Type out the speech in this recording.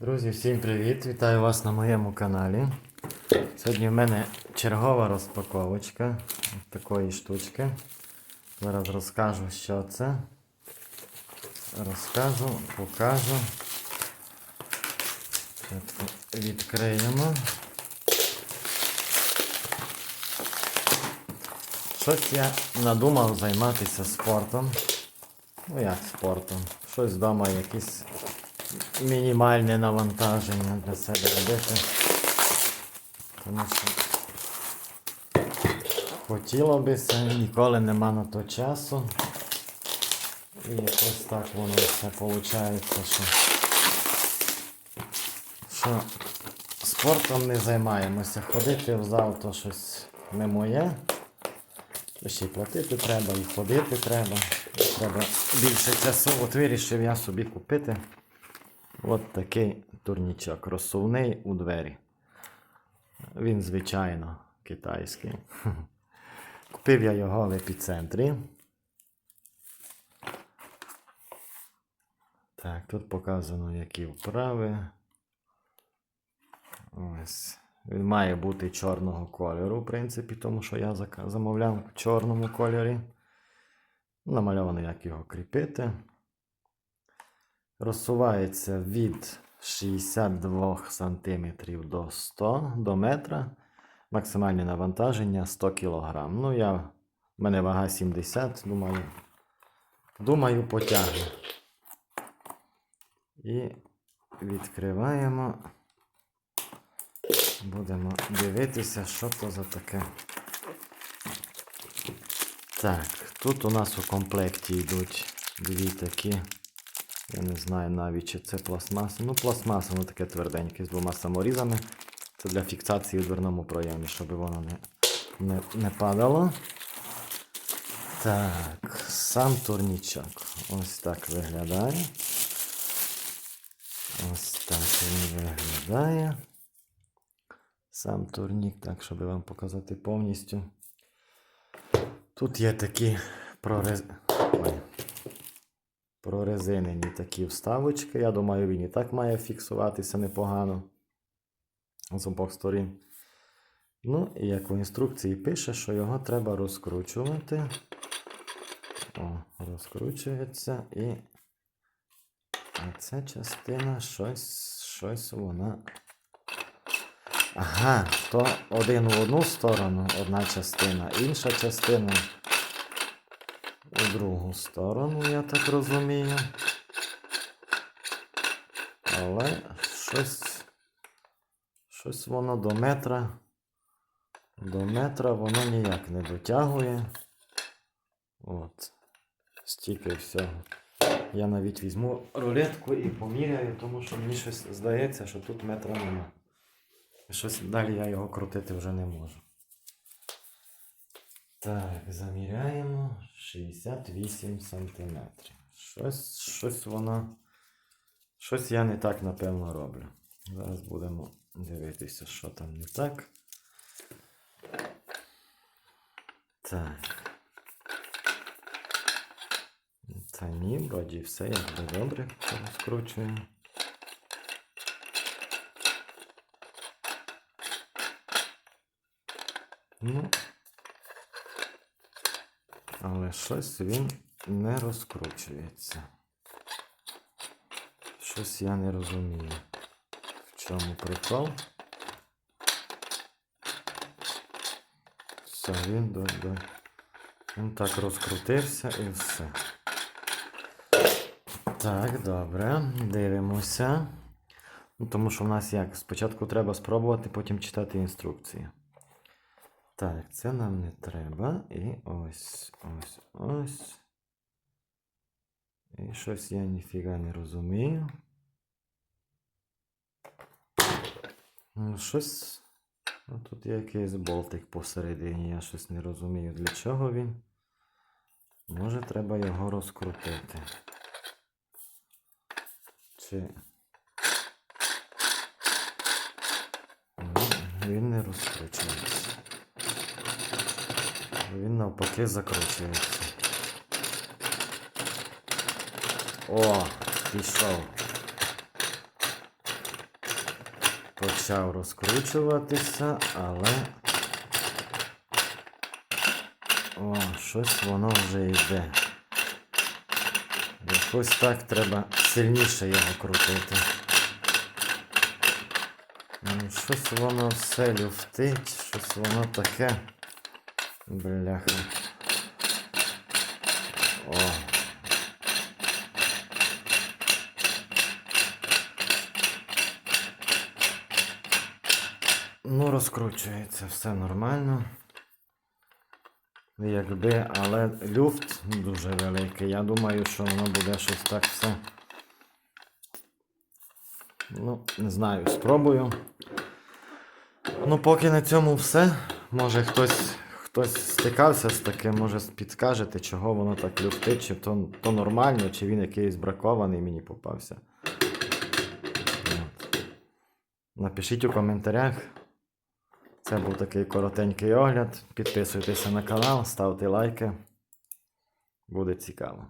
Друзі, всім привіт! Вітаю вас на моєму каналі. Сьогодні в мене чергова розпаковочка такої штучки. Зараз розкажу, що це. Розкажу, покажу. Відкриємо. Щось я надумав займатися спортом. Ну як спортом? Щось вдома, якісь мінімальне навантаження для себе робити. Тому що хотіло би це, ніколи нема на то часу. І якось так воно все виходить, що, що спортом не займаємося. Ходити в зал то щось не моє. Ще й платити треба, і ходити треба. Треба більше часу. От вирішив я собі купити. От такий турнічок розсувний у двері. Він, звичайно, китайський. Купив я його в епіцентрі. Так, тут показано, які вправи. Ось. Він має бути чорного кольору, в принципі, тому що я замовляв в чорному кольорі. Намальовано, як його кріпити. Розсувається від 62 см до 100 до метра. Максимальне навантаження 100 кг. Ну, я, в мене вага 70, думаю, думаю, потягну. І відкриваємо. Будемо дивитися, що то за таке. Так, тут у нас у комплекті йдуть дві такі. Я не знаю навіть, чи це пластмаса. Ну, пластмаса, воно таке тверденьке з двома саморізами. Це для фіксації у дверному проємі, щоб воно не, не, не падало. Так, сам турнічок. Ось так виглядає. Ось так він виглядає. Сам турнік, так, щоб вам показати повністю. Тут є такі прорез... прорезинені такі вставочки. Я думаю, він і так має фіксуватися непогано з обох сторін. Ну, і як в інструкції пише, що його треба розкручувати. О, розкручується і ця частина щось, щось вона. Ага, то один в одну сторону, одна частина, інша частина другу сторону, я так розумію. Але щось, щось воно до метра. До метра воно ніяк не дотягує. От. Стільки всього. Я навіть візьму рулетку і поміряю, тому що мені щось здається, що тут метра нема. Щось далі я його крутити вже не можу. Так, заміряємо 68 сантиметрів. Щось, щось воно. Щось я не так, напевно, роблю. Зараз будемо дивитися, що там не так. Так. Та ні, вроді все якби добре розкручуємо. Ну, але щось він не розкручується. Щось я не розумію. В чому прикол? Все, він до, до... Він так розкрутився і все. Так, добре, дивимося. Ну, тому що в нас як? Спочатку треба спробувати, потім читати інструкції. Так, це нам не треба. І ось, ось, ось. І щось я ніфіга не розумію. Ну, щось. Ну, тут є якийсь болтик посередині, я щось не розумію, для чого він. Може, треба його розкрутити. Чи. Ні, Він не розкручується. Він навпаки закручується. О, пішов. почав розкручуватися, але. О, щось воно вже йде. Якось так треба сильніше його крутити. Щось воно все люфтить, щось воно таке. Бляха. О. Ну, розкручується все нормально. Якби, але люфт дуже великий. Я думаю, що воно буде щось так все. Ну, не знаю, спробую. Ну, поки на цьому все. Може хтось, хтось стикався з таким, може підскажете, чого воно так люфтить, чи то, то нормально, чи він якийсь бракований мені попався. Напишіть у коментарях. Це був такий коротенький огляд. Підписуйтеся на канал, ставте лайки. Буде цікаво.